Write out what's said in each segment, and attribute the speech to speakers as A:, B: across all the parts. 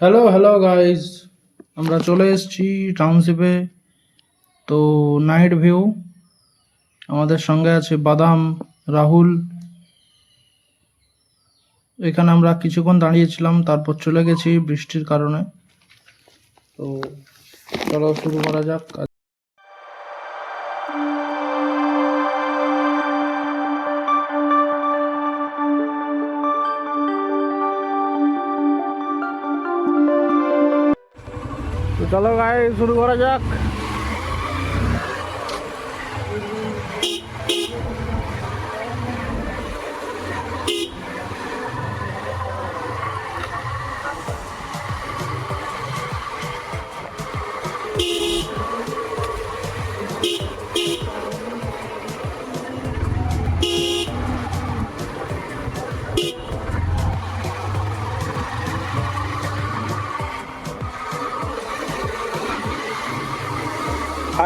A: Hello hello guys আমরা চলে এসেছি টাউনশিপে তো নাইট ভিউ আমাদের সঙ্গে আছে বাদাম, রাহুল। এখানে আমরা কিছুক্ষণ দাঁড়িয়েছিলাম, তারপর চলে গেছি বৃষ্টির কারণে। তো চলো শুরু করা যাক। শুরু করা যাক।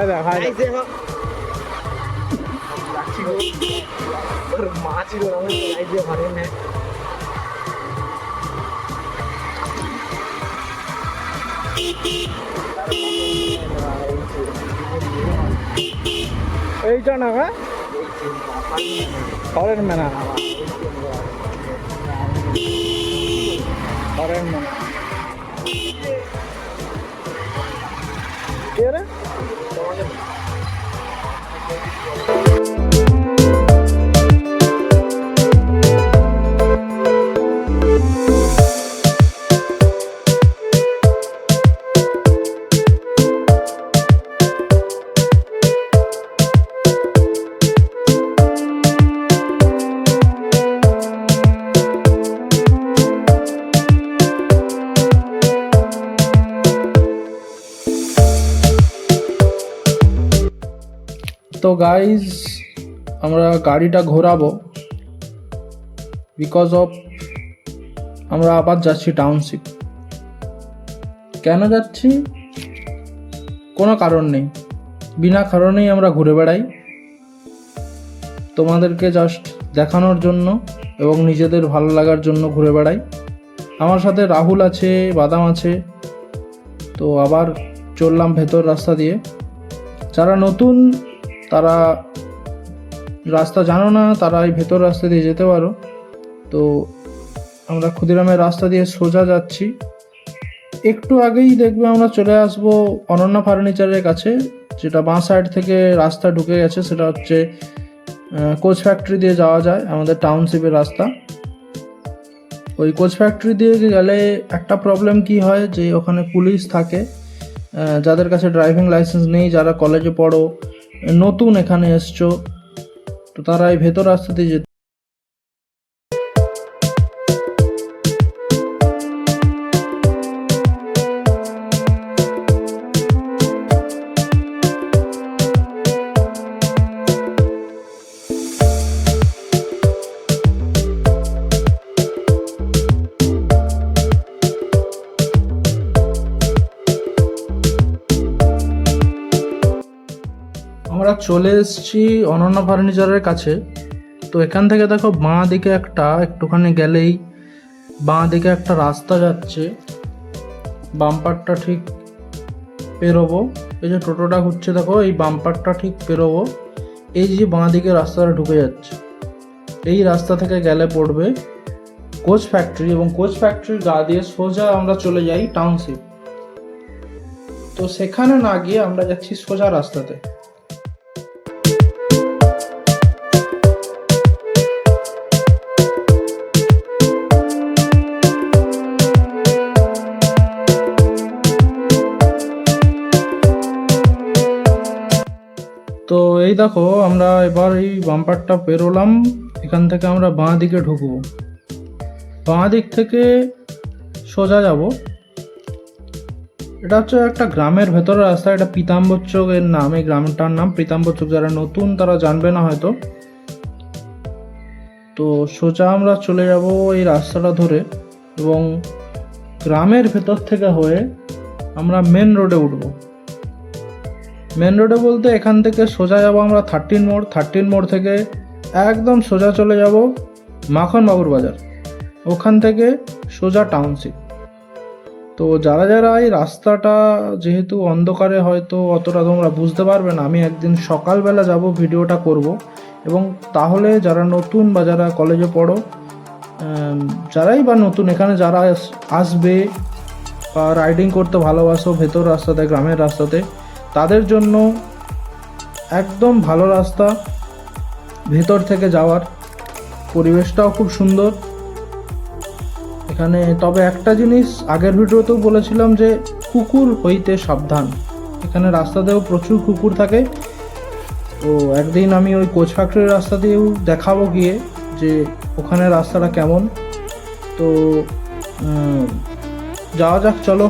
A: হাই দেখ হাই দেখ এইটা না হ্যাঁ ফরেন ম্যানা ফরেন ম্যানা কে রে গাইজ আমরা গাড়িটা ঘোরাবো। বিকজ অফ আমরা আবার যাচ্ছি টাউনশিপ কেন যাচ্ছি? কোনো কারণ নেই। বিনা কারণেই আমরা ঘুরে বেড়াই। তোমাদেরকে জাস্ট দেখানোর জন্য এবং নিজেদের ভালো লাগার জন্য ঘুরে বেড়াই। আমার সাথে রাহুল আছে, বাদাম আছে। তো আবার চললাম ভেতর রাস্তা দিয়ে। যারা নতুন তারা রাস্তা জানো না, তারা এই ভেতর রাস্তা দিয়ে যেতে পারো। তো আমরা ক্ষুদিরামের রাস্তা দিয়ে সোজা যাচ্ছি। একটু আগেই দেখবে আমরা চলে আসব অনন্যা ফার্নিচারের কাছে, যেটা বাঁ সাইড থেকে রাস্তা ঢুকে গেছে, সেটা হচ্ছে কোচ ফ্যাক্টরি দিয়ে যাওয়া যায়, আমাদের টাউনশিপের রাস্তা। ওই কোচ ফ্যাক্টরি দিয়ে গেলে একটা প্রবলেম কি হয়, যে ওখানে পুলিশ থাকে যাদের কাছে ড্রাইভিং লাইসেন্স নেই, যারা কলেজে পড়ো নতুন এখানে এসছো তো তারা এই ভেতর রাস্তা দিয়ে আমরা চলে এসেছি অনন্যা ফার্নিচারের কাছে। তো এখান থেকে দেখো বাঁ দিকে একটা, একটুখানি গেলেই বাঁ দিকে একটা রাস্তা যাচ্ছে। বাম্পারটা ঠিক পেরোবো। এই যে টোটোটা ঘুরছে দেখো, এই বাম্পারটা ঠিক পেরোবো। এই যে বাঁ দিকে রাস্তাটা ঢুকে যাচ্ছে। এই রাস্তা থেকে গেলে পড়বে কোচ ফ্যাক্টরি এবং কোচ ফ্যাক্টরির গা দিয়ে সোজা আমরা চলে যাই টাউনশিপ। তো সেখানে না গিয়ে আমরা যাচ্ছি সোজা রাস্তাতে। এই দেখো, আমরা এবার এই বাম্পারটা পেরোলাম। এখান থেকে আমরা বাঁ দিকে ঢুকবো। বাঁ দিক থেকে সোজা যাব। এটা হচ্ছে একটা গ্রামের ভেতরে রাস্তা, এটা পিতাম্বর চোক এর নাম। এই গ্রামটার নাম পিতাম্বর চোক যারা নতুন, তারা জানবে না হয়তো। তো সোজা আমরা চলে যাব এই রাস্তাটা ধরে এবং গ্রামের ভেতর থেকে হয়ে আমরা মেন রোডে উঠবো। মেন রোডে বলতে এখান থেকে সোজা যাব আমরা থার্টিন মোড় থার্টিন মোড় থেকে একদম সোজা চলে যাব মাখন বাবুর বাজার। ওখান থেকে সোজা টাউনশিপ তো যারা যারা এই রাস্তাটা যেহেতু অন্ধকারে হয়তো অতটা তোমরা বুঝতে পারবে না, আমি একদিন সকালবেলা যাব, ভিডিওটা করব। এবং তাহলে যারা নতুন বা যারা কলেজে পড়ো যারাই বা নতুন, এখানে যারা আসবে বা রাইডিং করতে ভালোবাসো ভেতর রাস্তাতে, গ্রামের রাস্তাতে তাদের জন্য একদম ভালো রাস্তা ভেতর থেকে যাওয়ার। পরিবেশটাও খুব সুন্দর। এখানে তবে একটা জিনিস আগের ভিডিওতেও বলেছিলাম যে কুকুর হইতে সাবধান। এখানে রাস্তাতেও প্রচুর কুকুর থাকে। তো একদিন আমি ওই কোচ ফ্যাক্টরির রাস্তা দিয়েও দেখাবো গিয়ে যে ওখানে রাস্তাটা কেমন। তো যাওয়া যাক, চলো।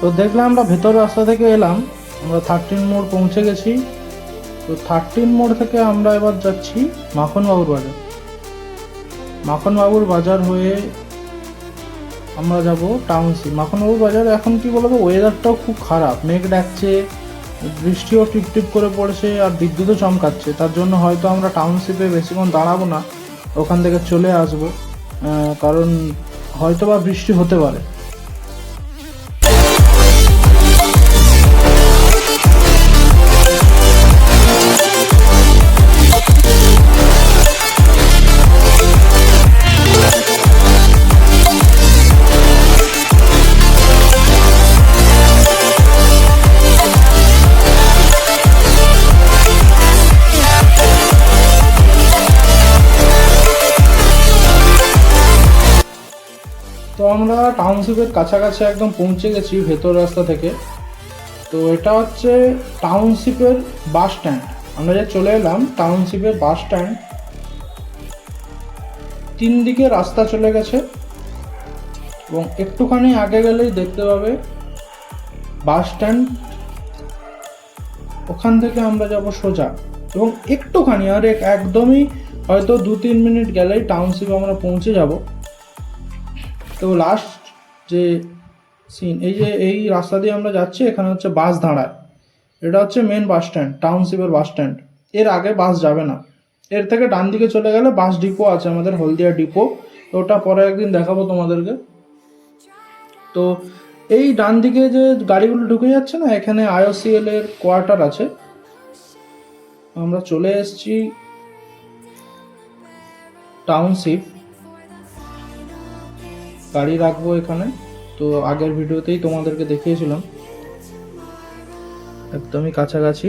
A: তো দেখলাম আমরা ভেতর রাস্তা থেকে এলাম, আমরা থার্টিন মোড় পৌঁছে গেছি। তো থার্টিন মোড় থেকে আমরা এবার যাচ্ছি মাখনবাবুর বাজার। মাখনবাবুর বাজার হয়ে আমরা যাব টাউনশিপ মাখনবাবুর বাজার এখন কি বলব ওয়েদারটাও খুব খারাপ। মেঘ ডাকছে, বৃষ্টিও টিপটিপ করে পড়ছে আর বিদ্যুৎও চমকাচ্ছে। তার জন্য হয়তো আমরা টাউনশিপে বেশিক্ষণ দাঁড়াবো না, ওখান থেকে চলে আসব। কারণ হয়তো বা বৃষ্টি হতে পারে। তো আমরা টাউনশিপের কাছাকাছি একদম পৌঁছে গেছি ভেতর রাস্তা থেকে। তো এটা হচ্ছে টাউনশিপের বাস স্ট্যান্ড আমরা যে চলে এলাম টাউনশিপের বাস স্ট্যান্ড তিন দিকে রাস্তা চলে গেছে এবং একটুখানি আগে গেলেই দেখতে পাবে বাস স্ট্যান্ড ওখান থেকে আমরা যাব সোজা এবং একটুখানি, আর এক- একদমই হয়তো দু তিন মিনিট গেলেই টাউনশিপে আমরা পৌঁছে যাব। তো লাস্ট যে সিন এই যে, এই রাস্তা দিয়ে আমরা যাচ্ছি, এখানে হচ্ছে বাস দাঁড়ায়। এটা হচ্ছে মেন বাস স্ট্যান্ড টাউনশিপের বাস স্ট্যান্ড এর আগে বাস যাবে না। এর থেকে ডান দিকে চলে গেলে বাস ডিপো আছে আমাদের হলদিয়া ডিপো তো ওটা পরে একদিন দেখাবো তোমাদেরকে। তো এই ডান দিকে যে গাড়িগুলো ঢুকে যাচ্ছে না, এখানে আইওসিএল এর কোয়ার্টার আছে। আমরা চলে এসেছি টাউনশিপ গাড়ি রাখব এখানে। তো আগের ভিডিওতেই তোমাদেরকে দেখিয়েছিলাম। একদমই কাছাকাছি।